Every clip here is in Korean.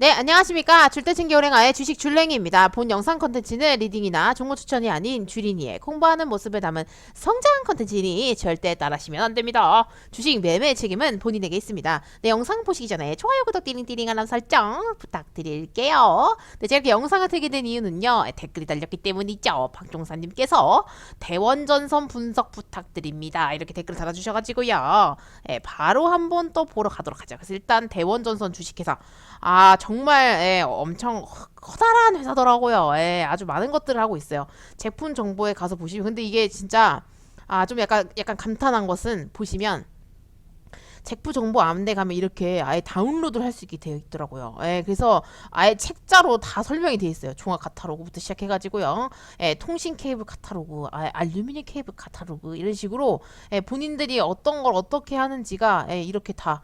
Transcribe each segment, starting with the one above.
네 안녕하십니까 줄대친기 오랭아의 주식 줄랭이입니다 본 영상 컨텐츠는 리딩이나 종목 추천이 아닌 주린이의 공부하는 모습을 담은 성장 컨텐츠니 절대 따라하시면 안 됩니다 주식 매매 책임은 본인에게 있습니다 네 영상 보시기 전에 좋아요 구독 띠링띠링 알람 설정 부탁드릴게요 네, 제가 이렇게 영상을 틀게 된 이유는요. 예, 댓글이 달렸기 때문이죠. 박종사님께서 대원전선 분석 부탁드립니다. 이렇게 댓글 달아주셔가지고요. 예, 바로 한번 또 보러 가도록 하죠. 그래서 일단 대원전선 주식회사. 아, 정말, 예, 엄청 커다란 회사더라고요. 예, 아주 많은 것들을 하고 있어요. 제품 정보에 가서 보시면. 근데 이게 진짜, 아, 좀 약간, 약간 감탄한 것은 보시면, 제품 정보 안내 가면 이렇게 아예 다운로드를 할 수 있게 되어 있더라고요. 예, 그래서 아예 책자로 다 설명이 되어 있어요. 종합 카타로그부터 시작해가지고요. 예, 통신 케이블 카타로그, 아, 알루미늄 케이블 카타로그 이런 식으로 예, 본인들이 어떤 걸 어떻게 하는지가 예, 이렇게 다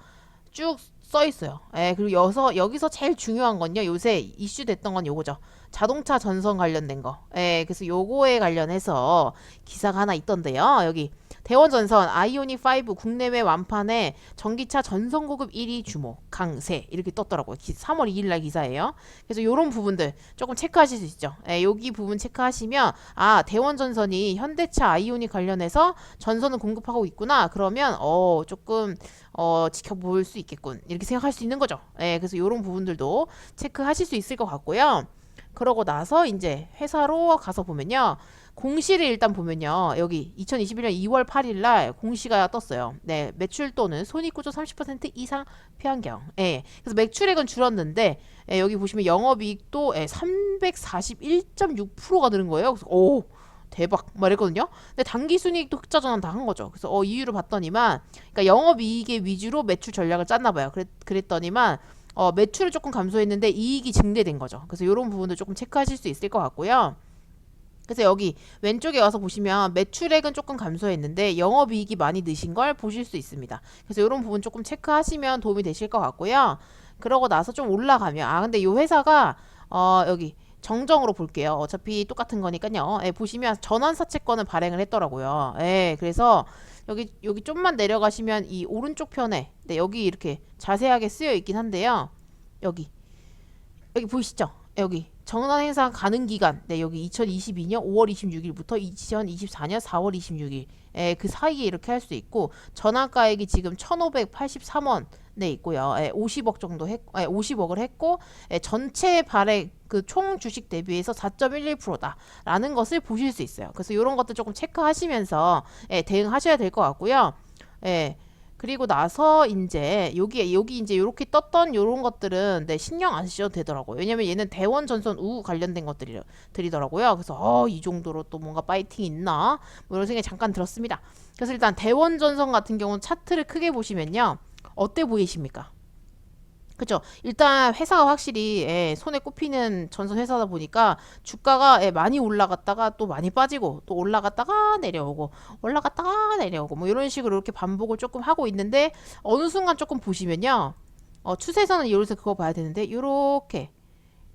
쭉 써 있어요. 예, 그리고 여기서 여기서 제일 중요한 건요. 요새 이슈 됐던 건 요거죠. 자동차 전선 관련된 거. 예, 그래서 요거에 관련해서 기사가 하나 있던데요. 여기 대원전선 아이오닉 5 국내외 완판에 전기차 전선 공급 1위 주모 강세 이렇게 떴더라고요. 기- 3월 2일 날 기사예요. 그래서 이런 부분들 조금 체크하실 수 있죠. 예, 여기 부분 체크하시면 아 대원전선이 현대차 아이오닉 관련해서 전선을 공급하고 있구나. 그러면 어 조금 어 지켜볼 수 있겠군 이렇게 생각할 수 있는 거죠. 예, 그래서 이런 부분들도 체크하실 수 있을 것 같고요. 그러고 나서 이제 회사로 가서 보면요. 공시를 일단 보면요. 여기 2021년 2월 8일 날 공시가 떴어요. 네, 매출 또는 손익구조 30% 이상 피환경. 예. 그래서 매출액은 줄었는데 예, 여기 보시면 영업이익도 예, 341.6%가 늘은 거예요. 그래서 오 대박 말했거든요. 근데 단기 순이익도 흑자 전환 다 한 거죠. 그래서 어 이유를 봤더니만 그러니까 영업 이익의 위주로 매출 전략을 짰나 봐요. 그랬, 그랬더니만 어 매출을 조금 감소했는데 이익이 증대된 거죠. 그래서 이런 부분도 조금 체크하실 수 있을 것 같고요. 그래서 여기 왼쪽에 와서 보시면 매출액은 조금 감소했는데 영업이익이 많이 느신 걸 보실 수 있습니다. 그래서 이런 부분 조금 체크하시면 도움이 되실 것 같고요. 그러고 나서 좀 올라가면 아 근데 이 회사가 어 여기 정정으로 볼게요. 어차피 똑같은 거니까요. 예, 보시면 전환사채권을 발행을 했더라고요. 예, 그래서 여기 여기 좀만 내려가시면 이 오른쪽 편에 네, 여기 이렇게 자세하게 쓰여 있긴 한데요. 여기 여기 보이시죠? 여기 정산 행사 가능 기간 네 여기 2022년 5월 26일부터 2024년 4월 26일 예, 그 사이에 이렇게 할 수 있고 전환가액이 지금 1,583원 네 있고요. 예, 50억 정도 했, 예, 50억을 했고 예, 전체 발행 그 총 주식 대비해서 4.11%다라는 것을 보실 수 있어요. 그래서 이런 것들 조금 체크하시면서 예, 대응하셔야 될 것 같고요. 예. 그리고 나서 이제 여기 여기 이제 이렇게 떴던 요런 것들은 네, 신경 안 쓰셔도 되더라고요. 왜냐면 얘는 대원 전선 우 관련된 것들이 들이더라고요. 그래서 어, 이 정도로 또 뭔가 파이팅 있나? 뭐 이런 생각이 잠깐 들었습니다. 그래서 일단 대원 전선 같은 경우는 차트를 크게 보시면요. 어때 보이십니까? 그죠? 일단 회사가 확실히 예, 손에 꼽히는 전선 회사다 보니까 주가가 예, 많이 올라갔다가 또 많이 빠지고 또 올라갔다가 내려오고 올라갔다가 내려오고 뭐 이런 식으로 이렇게 반복을 조금 하고 있는데 어느 순간 조금 보시면요. 어, 추세선은 여기서 그거 봐야 되는데 요렇게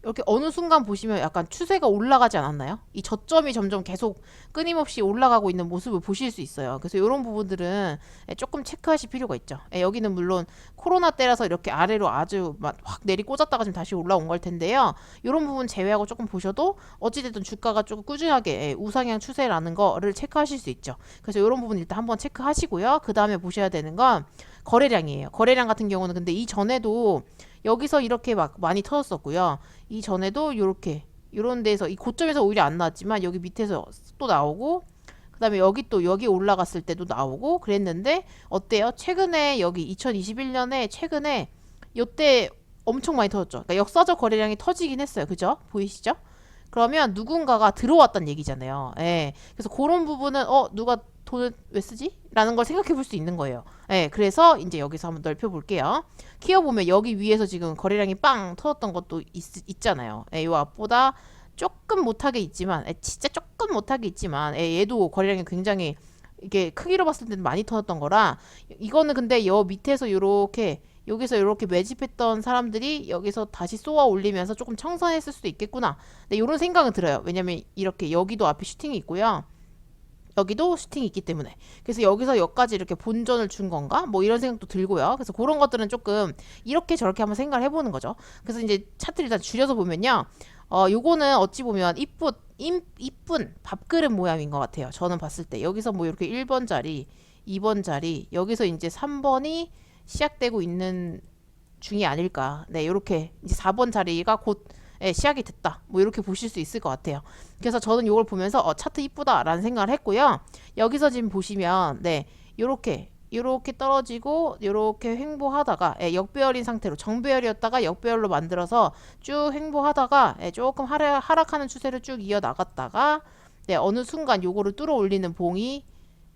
이렇게 어느 순간 보시면 약간 추세가 올라가지 않았나요? 이 저점이 점점 계속 끊임없이 올라가고 있는 모습을 보실 수 있어요. 그래서 이런 부분들은 예, 조금 체크하실 필요가 있죠. 예, 여기는 물론 코로나 때라서 이렇게 아래로 아주 막 확 내리 꽂았다가 지금 다시 올라온 걸 텐데요. 이런 부분 제외하고 조금 보셔도 어찌됐든 주가가 조금 꾸준하게 예, 우상향 추세라는 거를 체크하실 수 있죠. 그래서 이런 부분 일단 한번 체크하시고요. 그 다음에 보셔야 되는 건 거래량이에요. 거래량 같은 경우는 근데 이 전에도 여기서 이렇게 막 많이 터졌었고요. 이 전에도 이렇게 이런 데서 이 고점에서 오히려 안 나왔지만 여기 밑에서 또 나오고 그다음에 여기 또 여기 올라갔을 때도 나오고 그랬는데 어때요? 최근에 여기 2021년에 최근에 요때 엄청 많이 터졌죠. 그러니까 역사적 거래량이 터지긴 했어요. 그죠? 보이시죠? 그러면 누군가가 들어왔단 얘기잖아요. 예. 그래서 그런 부분은 어 누가 돈을 왜 쓰지? 라는 걸 생각해 볼 수 있는 거예요. 예. 그래서 이제 여기서 한번 넓혀 볼게요. 키워 보면 여기 위에서 지금 거래량이 빵 터졌던 것도 있, 잖아요 예, 요 앞보다 조금 못하게 있지만 예, 진짜 조금 못하게 있지만 예, 얘도 거래량이 굉장히 이게 크기로 봤을 때는 많이 터졌던 거라 이거는 근데 여 밑에서 요렇게 여기서 이렇게 매집했던 사람들이 여기서 다시 쏘아 올리면서 조금 청산했을 수도 있겠구나. 네, 이런 생각은 들어요. 왜냐면 이렇게 여기도 앞에 슈팅이 있고요. 여기도 슈팅이 있기 때문에. 그래서 여기서 여기까지 이렇게 본전을 준 건가? 뭐 이런 생각도 들고요. 그래서 그런 것들은 조금 이렇게 저렇게 한번 생각을 해보는 거죠. 그래서 이제 차트 일단 줄여서 보면요. 어 요거는 어찌 보면 이쁜 임, 이쁜 밥그릇 모양인 것 같아요. 저는 봤을 때. 여기서 뭐 이렇게 1번 자리 2번 자리 여기서 이제 3번이 시작되고 있는 중이 아닐까. 네 요렇게 이제 4번 자리가 곧 예, 시작이 됐다. 뭐 이렇게 보실 수 있을 것 같아요. 그래서 저는 이걸 보면서 어, 차트 이쁘다라는 생각을 했고요. 여기서 지금 보시면 네, 요렇게 요렇게 떨어지고 요렇게 횡보하다가 예, 역배열인 상태로 정배열이었다가 역배열로 만들어서 쭉 횡보하다가 예, 조금 하락, 하락하는 추세를 쭉 이어 나갔다가 네, 어느 순간 요거를 뚫어 올리는 봉이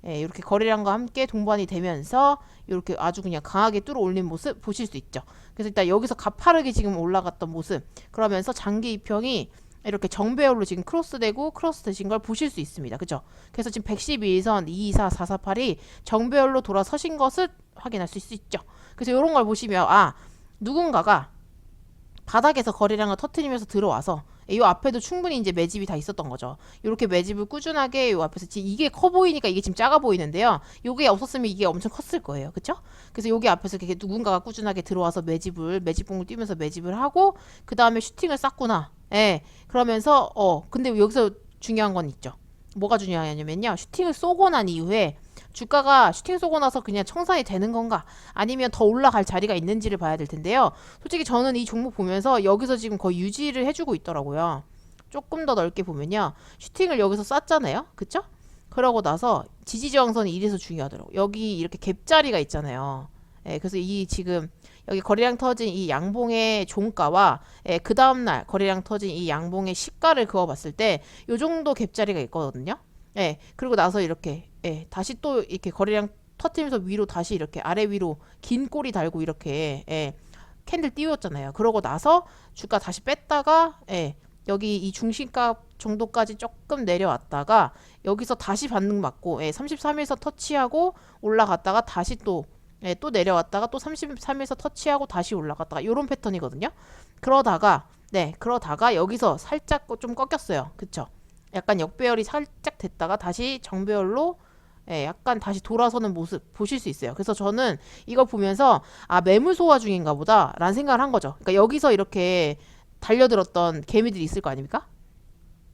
예, 이렇게 거래량과 함께 동반이 되면서 이렇게 아주 그냥 강하게 뚫어 올린 모습 보실 수 있죠. 그래서 일단 여기서 가파르게 지금 올라갔던 모습 그러면서 장기 이평이 이렇게 정배열로 지금 크로스되고 크로스 되신 걸 보실 수 있습니다. 그죠? 그래서 지금 112선 224 448이 정배열로 돌아서신 것을 확인할 수 있죠. 그래서 이런 걸 보시면 아 누군가가 바닥에서 거래량을 터트리면서 들어와서 이 앞에도 충분히 이제 매집이 다 있었던 거죠. 이렇게 매집을 꾸준하게 이 앞에서 지금 이게 커 보이니까 이게 지금 작아 보이는데요. 요게 없었으면 이게 엄청 컸을 거예요. 그쵸? 그래서 여기 앞에서 이렇게 누군가가 꾸준하게 들어와서 매집을 매집봉을 뛰면서 매집을 하고 그 다음에 슈팅을 쌌구나. 예. 그러면서 어 근데 여기서 중요한 건 있죠. 뭐가 중요하냐면요. 슈팅을 쏘고 난 이후에 주가가 슈팅 쏘고 나서 그냥 청산이 되는 건가 아니면 더 올라갈 자리가 있는지를 봐야 될 텐데요. 솔직히 저는 이 종목 보면서 여기서 지금 거의 유지를 해주고 있더라고요. 조금 더 넓게 보면요. 슈팅을 여기서 쐈잖아요. 그쵸? 그러고 나서 지지저항선이 이래서 중요하더라고. 여기 이렇게 갭자리가 있잖아요. 예, 그래서 이 지금 여기 거래량 터진 이 양봉의 종가와 예, 그 다음날 거래량 터진 이 양봉의 시가를 그어봤을 때요 정도 갭자리가 있거든요. 예, 그리고 나서 이렇게 예, 다시 또 이렇게 거래량 터트리면서 위로 다시 이렇게 아래 위로 긴 꼬리 달고 이렇게 예, 캔들 띄웠잖아요. 그러고 나서 주가 다시 뺐다가 예, 여기 이 중심값 정도까지 조금 내려왔다가 여기서 다시 반등 맞고 예, 33에서 터치하고 올라갔다가 다시 또 예, 또 내려왔다가 또 33에서 터치하고 다시 올라갔다가 이런 패턴이거든요. 그러다가 네, 그러다가 여기서 살짝 좀 꺾였어요. 그쵸? 약간 역배열이 살짝 됐다가 다시 정배열로 예, 약간 다시 돌아서는 모습 보실 수 있어요. 그래서 저는 이거 보면서 아 매물 소화 중인가 보다라는 생각을 한 거죠. 그러니까 여기서 이렇게 달려들었던 개미들이 있을 거 아닙니까?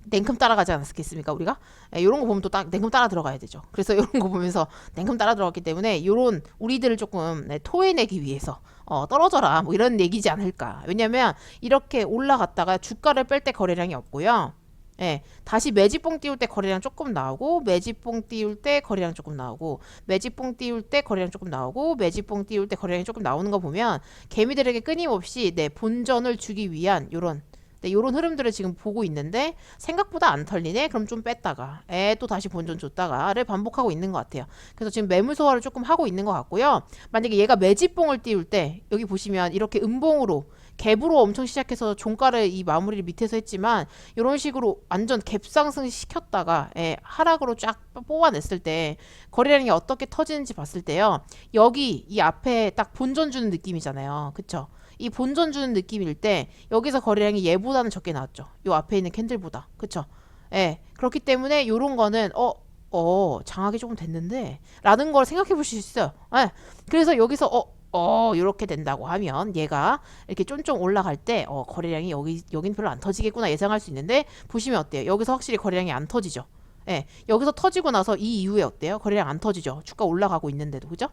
냉큼 따라가지 않았겠습니까 우리가 예, 이런 거 보면 또 딱 냉큼 따라 들어가야 되죠 그래서 이런 거 보면서 냉큼 따라 들어갔기 때문에 이런 우리들을 조금 네, 토해내기 위해서 어, 떨어져라 뭐 이런 얘기지 않을까 왜냐면 이렇게 올라갔다가 주가를 뺄 때 거래량이 없고요 예, 다시 매집봉 띄울 때 거래량 조금 나오고 매집봉 띄울 때 거래량 조금 나오고 매집봉 띄울 때 거래량 조금 나오고 매집봉 띄울 때 거래량이 조금 나오는 거 보면 개미들에게 끊임없이 내 본전을 주기 위한 요런 네, 요런 흐름들을 지금 보고 있는데 생각보다 안 털리네. 그럼 좀 뺐다가 에 또 다시 본전 줬다가를 반복하고 있는 것 같아요. 그래서 지금 매물 소화를 조금 하고 있는 것 같고요. 만약에 얘가 매집봉을 띄울 때 여기 보시면 이렇게 음봉으로 갭으로 엄청 시작해서 종가를 이 마무리를 밑에서 했지만 이런 식으로 완전 갭 상승 시켰다가 예, 하락으로 쫙 뽑아냈을 때 거래량이 어떻게 터지는지 봤을 때요. 여기 이 앞에 딱 본전 주는 느낌이잖아요. 그쵸? 이 본전 주는 느낌일 때 여기서 거래량이 얘보다는 적게 나왔죠. 요 앞에 있는 캔들보다. 그쵸? 예. 그렇기 때문에 요런 거는 어, 어, 장악이 조금 됐는데 라는 걸 생각해 보실 수 있어요. 예. 그래서 여기서 어, 어, 이렇게 된다고 하면 얘가 이렇게 쫀쫀 올라갈 때 어, 거래량이 여기 여긴 별로 안 터지겠구나 예상할 수 있는데 보시면 어때요? 여기서 확실히 거래량이 안 터지죠. 예. 여기서 터지고 나서 이 이후에 어때요? 거래량 안 터지죠. 주가 올라가고 있는데도. 그죠?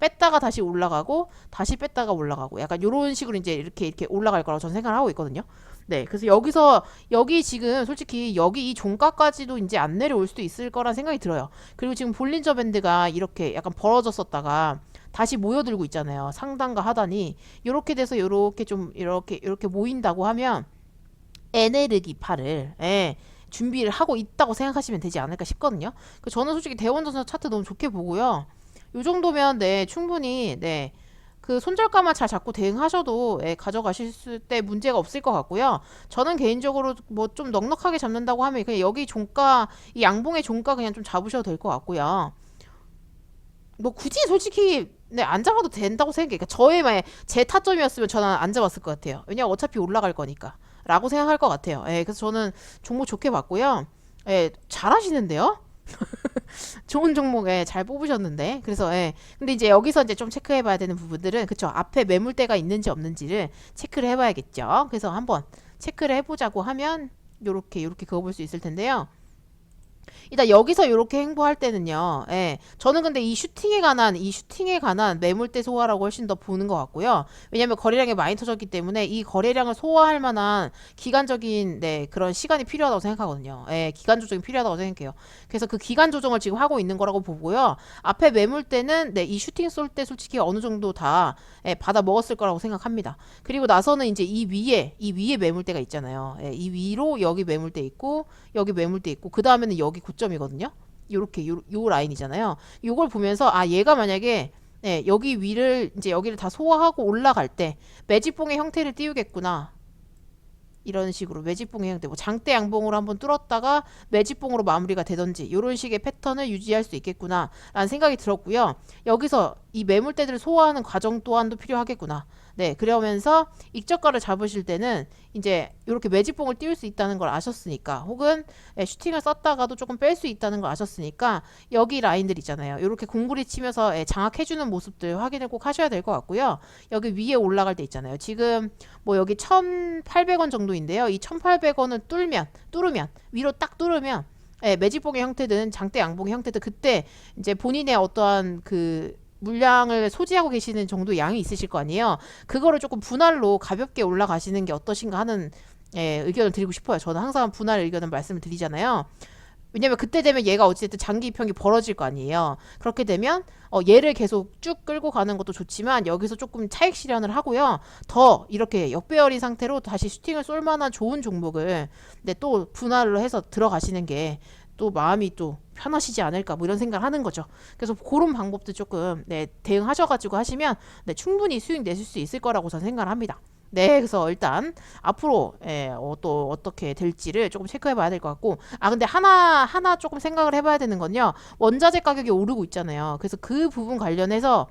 뺐다가 다시 올라가고 다시 뺐다가 올라가고 약간 이런 식으로 이제 이렇게 이렇게 올라갈 거라고 저는 생각을 하고 있거든요. 네, 그래서 여기서 여기 지금 솔직히 여기 이 종가까지도 이제 안 내려올 수도 있을 거란 생각이 들어요. 그리고 지금 볼린저 밴드가 이렇게 약간 벌어졌었다가 다시 모여들고 있잖아요. 상단과 하단이 이렇게 돼서 이렇게 좀 이렇게 이렇게 모인다고 하면 에네르기 팔을 예, 준비를 하고 있다고 생각하시면 되지 않을까 싶거든요. 그 저는 솔직히 대원전선 차트 너무 좋게 보고요. 요 정도면 네 충분히 네. 그 손절가만 잘 잡고 대응하셔도 예, 가져가실 때 문제가 없을 것 같고요. 저는 개인적으로 뭐 좀 넉넉하게 잡는다고 하면 그냥 여기 종가 이 양봉의 종가 그냥 좀 잡으셔도 될 것 같고요. 뭐 굳이 솔직히 네, 안 잡아도 된다고 생각해요. 그러니까 저의 만약 제 타점이었으면 저는 안 잡았을 것 같아요. 왜냐면 어차피 올라갈 거니까. 라고 생각할 것 같아요. 예, 그래서 저는 종목 좋게 봤고요. 예, 잘 하시는데요? 좋은 종목에 잘 뽑으셨는데. 그래서 예. 근데 이제 여기서 이제 좀 체크해 봐야 되는 부분들은 그쵸. 앞에 매물대가 있는지 없는지를 체크를 해 봐야겠죠. 그래서 한번 체크를 해 보자고 하면 요렇게 요렇게 그어 볼 수 있을 텐데요. 일단 여기서 이렇게 행보할 때는요. 예. 저는 근데 이 슈팅에 관한 이 슈팅에 관한 매물대 소화라고 훨씬 더 보는 것 같고요. 왜냐하면 거래량이 많이 터졌기 때문에 이 거래량을 소화할 만한 기간적인 네, 그런 시간이 필요하다고 생각하거든요. 예, 기간 조정이 필요하다고 생각해요. 그래서 그 기간 조정을 지금 하고 있는 거라고 보고요. 앞에 매물대는 네, 이 슈팅 쏠 때 솔직히 어느 정도 다 예, 받아 먹었을 거라고 생각합니다. 그리고 나서는 이제 이 위에 이 위에 매물대가 있잖아요. 예, 이 위로 여기 매물대 있고 여기 매물대 있고 그 다음에는 여기 고점이거든요. 요렇게 요, 요 라인이잖아요. 요걸 보면서 아 얘가 만약에 네, 여기 위를 이제 여기를 다 소화하고 올라갈 때 매집봉의 형태를 띄우겠구나. 이런 식으로 매집봉의 형태, 뭐 장대 양봉으로 한번 뚫었다가 매집봉으로 마무리가 되던지 이런 식의 패턴을 유지할 수 있겠구나라는 생각이 들었고요. 여기서 이 매물대들을 소화하는 과정 또한도 필요하겠구나. 네, 그러면서 익저가를 잡으실 때는 이제 이렇게 매집봉을 띄울 수 있다는 걸 아셨으니까, 혹은 예, 슈팅을 썼다가도 조금 뺄 수 있다는 걸 아셨으니까 여기 라인들 있잖아요. 이렇게 공구리 치면서 예, 장악해주는 모습들 확인을 꼭 하셔야 될 것 같고요. 여기 위에 올라갈 때 있잖아요. 지금 뭐 여기 1,800원 정도인데요. 이 1,800원을 뚫면 뚫으면 위로 딱 뚫으면 예, 매집봉의 형태든 장대 양봉의 형태든 그때 이제 본인의 어떠한 그 물량을 소지하고 계시는 정도 양이 있으실 거 아니에요. 그거를 조금 분할로 가볍게 올라가시는 게 어떠신가 하는 예, 의견을 드리고 싶어요. 저는 항상 분할 의견을 말씀을 드리잖아요. 왜냐면 그때 되면 얘가 어찌됐든 장기 입형이 벌어질 거 아니에요. 그렇게 되면 어, 얘를 계속 쭉 끌고 가는 것도 좋지만 여기서 조금 차익 실현을 하고요. 더 이렇게 역배열인 상태로 다시 슈팅을 쏠 만한 좋은 종목을 네, 또 분할로 해서 들어가시는 게 또 마음이 또 편하시지 않을까 뭐 이런 생각을 하는 거죠. 그래서 그런 방법도 조금 네, 대응하셔가지고 하시면 네, 충분히 수익 내실 수 있을 거라고 저는 생각을 합니다. 네, 그래서 일단 앞으로 예, 어, 또 어떻게 될지를 조금 체크해 봐야 될 것 같고 아 근데 하나 하나 조금 생각을 해봐야 되는 건요 원자재 가격이 오르고 있잖아요. 그래서 그 부분 관련해서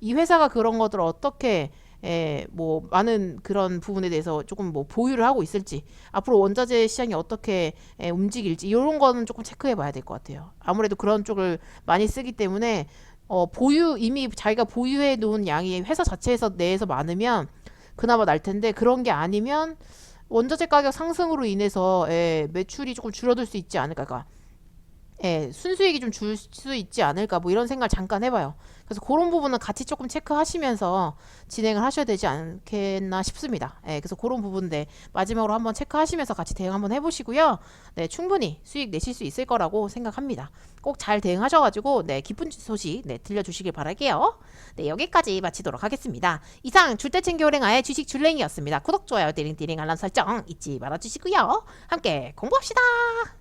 이 회사가 그런 것들을 어떻게 예, 뭐 많은 그런 부분에 대해서 조금 뭐 보유를 하고 있을지 앞으로 원자재 시장이 어떻게 예, 움직일지 이런 거는 조금 체크해 봐야 될 것 같아요. 아무래도 그런 쪽을 많이 쓰기 때문에 어, 보유 이미 자기가 보유해 놓은 양이 회사 자체에서 내에서 많으면 그나마 날 텐데 그런 게 아니면 원자재 가격 상승으로 인해서 예, 매출이 조금 줄어들 수 있지 않을까. 그러니까 예, 순수익이 좀 줄 수 있지 않을까 뭐 이런 생각을 잠깐 해봐요. 그래서 그런 부분은 같이 조금 체크하시면서 진행을 하셔야 되지 않겠나 싶습니다. 예, 그래서 그런 부분들 마지막으로 한번 체크하시면서 같이 대응 한번 해보시고요. 네, 충분히 수익 내실 수 있을 거라고 생각합니다. 꼭 잘 대응하셔가지고 네, 기쁜 소식 네, 들려주시길 바랄게요. 네, 여기까지 마치도록 하겠습니다. 이상 줄때 챙겨 오랭아의 주식 줄랭이였습니다. 구독, 좋아요, 띠링띠링 알람 설정 잊지 말아주시고요. 함께 공부합시다.